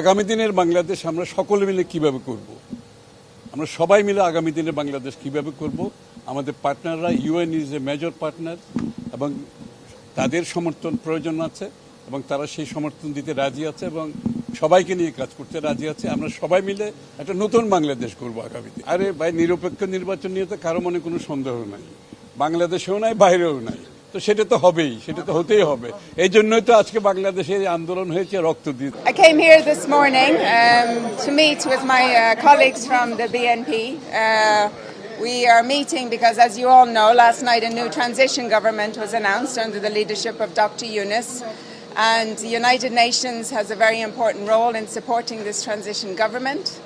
আগামী দিনের বাংলাদেশ আমরা সকলে মিলে কীভাবে করব? আমরা সবাই মিলে আগামী দিনের বাংলাদেশ কীভাবে করব? আমাদের পার্টনাররা UN is a major partner এবং তাদের সমর্থন প্রয়োজন আছে এবং তারা সেই সমর্থন দিতে রাজি আছে এবং সবাইকে নিয়ে কাজ করতে রাজি আছে। আমরা সবাই মিলে একটা নতুন বাংলাদেশ করব আগামীতে আরে ভাই, নিরপেক্ষ নির্বাচন নিয়ে তো কারও মনে কোনো সন্দেহ নাই। বাংলাদেশেও নাই, বাইরেও নাই। তো সেটা তো হবেই সেটা তো হতেই হবে এই জন্যই তো আজকে বাংলাদেশে এই আন্দোলন হয়েছে রক্ত দিয়ে I came here this morning um, to meet with my uh, colleagues from the BNP. Uh, we are meeting because, as you all know, last night a new transition government was announced under the leadership of Dr. Yunus. And the United Nations has a very important role in supporting this transition government.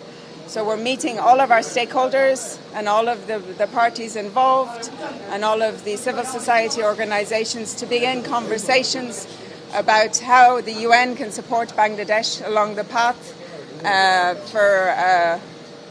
So we're meeting all of our stakeholders and all of the, the parties involved and all of the civil society organizations to begin conversations about how the UN can support Bangladesh along the path uh, for uh,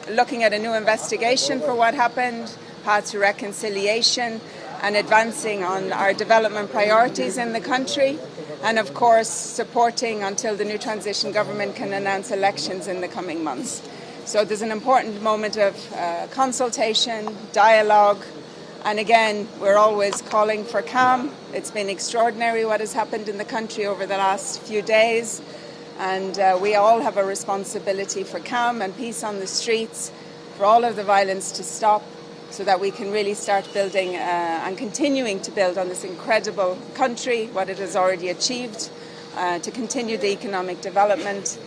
looking at a new investigation for what happened, path to reconciliation, and advancing on our development priorities in the country. And of course, supporting until the new transition government can announce elections in the coming months. So there's an important moment of uh, consultation, dialogue, and again, we're always calling for calm. It's been extraordinary what has happened in the country over the last few days, and uh, we all have a responsibility for calm and peace on the streets, for all of the violence to stop, so that we can really start building uh, and continuing to build on this incredible country, what it has already achieved, uh, to continue the economic development